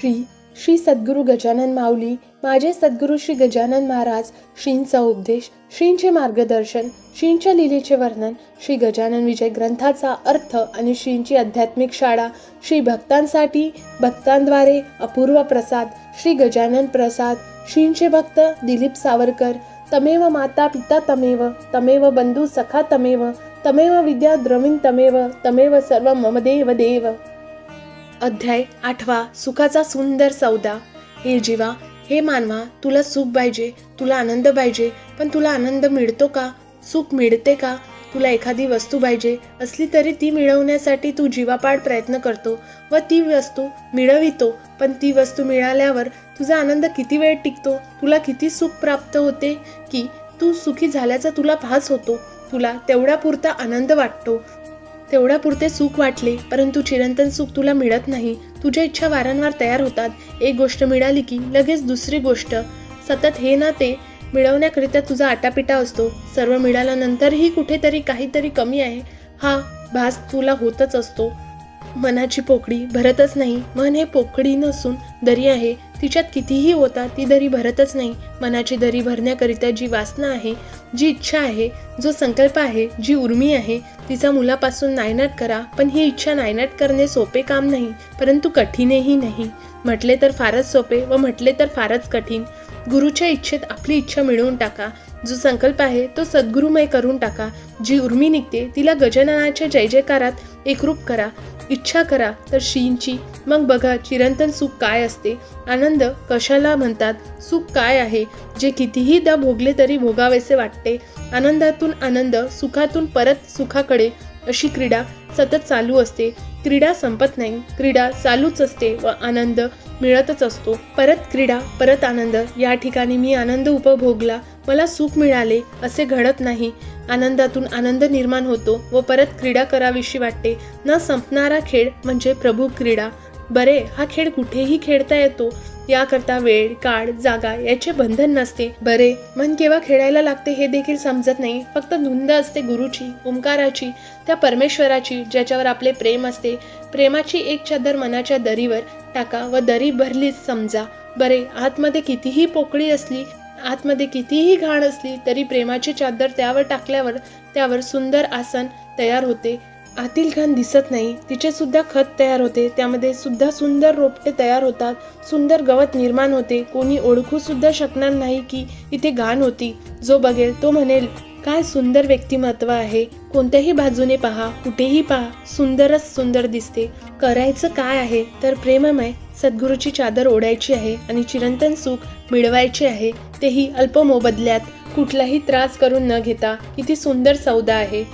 श्री श्री सद्गुरू गजानन माऊली माझे सद्गुरू श्री गजानन महाराज श्रींचा उपदेश श्रींचे मार्गदर्शन श्रींच्या लीलेचे वर्णन श्री गजानन विजय ग्रंथाचा अर्थ आणि श्रींची आध्यात्मिक शाळा श्री भक्तांसाठी भक्तांद्वारे अपूर्व प्रसाद श्री गजानन प्रसाद श्रींचे भक्त दिलीप सावरकर तमेव माता पिता तमेव तमेव बंधू सखा तमेव तमेव विद्या द्रविण तमेव तमेव सर्व ममदेव देव. अध्याय आठवा सुखाचा सुंदर सौदा. हे जीवा हे मानवा तुला सुख पाहिजे तुला आनंद पाहिजे पण तुला आनंद मिळतो का? सुख मिळते का? तुला एखादी वस्तू पाहिजे असली तरी ती मिळवण्यासाठी तू जीवापाड प्रयत्न करतो व ती वस्तू मिळवितो. पण ती वस्तू मिळाल्यावर तुझा आनंद किती वेळ टिकतो? तुला किती सुख प्राप्त होते की तू सुखी झाल्याचा तुला भास होतो? तुला तेवढा पुरता आनंद वाटतो. तेवढ्यापुरते सुख वाटले परंतु चिरंतन सुख तुला मिळत नाही. तुझ्या इच्छा वारंवार तयार होतात. एक गोष्ट मिळाली की लगेच दुसरी गोष्ट. सतत हे ना ते मिळवण्याकरिता तुझा आटापिटा असतो. सर्व मिळाल्यानंतरही कुठेतरी काहीतरी कमी आहे. हा भास तुला होतच असतो. मनाची पोकळी भरतच नाही. मन हे पोकळी नसून दरी आहे. तिच्यात कितीही होता ती दरी भरतच नाही. मनाची दरी भरण्याकरिता जी वासना आहे जी इच्छा आहे जो संकल्प आहे जी उर्मी आहे तिचा मुलापासून नायनाट करा. पण ही इच्छा नायनाट करणे सोपे काम नाही परंतु कठीणही नाही. म्हटले तर फारच सोपे व म्हटले तर फारच कठीण. गुरुच्या इच्छेत आपली इच्छा मिळवून टाका. जो संकल्प आहे तो सद्गुरुमय करून टाका. जी उर्मी निघते तिला गजाननाच्या जय जयकारात एकरूप करा. इच्छा करा तर शींची मग बघा चिरंतन सुख काय असते. आनंद कशाला म्हणतात? सुख काय आहे? जे कितीही दा भोगले तरी भोगावेसे वाटते. आनंदातून आनंद सुखातून परत सुखाकडे अशी क्रीडा सतत चालू असते. क्रीडा संपत नाही. क्रीडा चालूच असते व आनंद मिळतच असतो. परत क्रीडा परत आनंद. या ठिकाणी मी आनंद उपभोगला. मला सुख मिळाले असे घडत नाही. आनंदातून आनंद निर्माण होतो व परत क्रीडा करावीशी वाटते. न संपणारा खेळ म्हणजे प्रभू क्रीडा. बरे हा खेळ कुठेही खेळता येतो. याकरता वेळ काळ जागा याचे बंधन नसते. बरे मन केव्हा खेळायला लागते हे देखील समजत नाही. फक्त धुंद असते गुरुची ओंकाराची त्या परमेश्वराची ज्याच्यावर आपले प्रेम असते. प्रेमाची एक चादर मनाच्या दरीवर टाका व दरी भरलीच समजा. बरे आतमध्ये कितीही पोकळी असली आतमध्ये कितीही घाण असली तरी प्रेमाची चादर त्यावर टाकल्यावर त्यावर सुंदर आसन तयार होते. आतील घाण दिसत नाही. तिचे सुद्धा खत तयार होते. त्यामध्ये सुद्धा सुंदर रोपटे तयार होतात. सुंदर गवत निर्माण होते. कोणी ओळखू सुद्धा शकणार नाही की इथे घाण होती. जो बघेल तो म्हणेल काय सुंदर व्यक्तिमत्व आहे. कोणत्याही बाजूने पहा कुठेही पहा सुंदरच सुंदर दिसते. करायचं काय आहे तर प्रेममय सद्गुरूची चादर ओढायची आहे आणि चिरंतन सुख मिळवायचे आहे तेही अल्प मोबदल्यात. कुठलाही त्रास करून न घेता किती सुंदर सौदा आहे.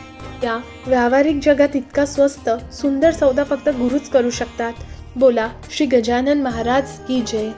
या व्यावहारिक जगात इतका स्वस्त सुंदर सौदा फक्त गुरुच करू शकतात. बोला श्री गजानन महाराज की जय.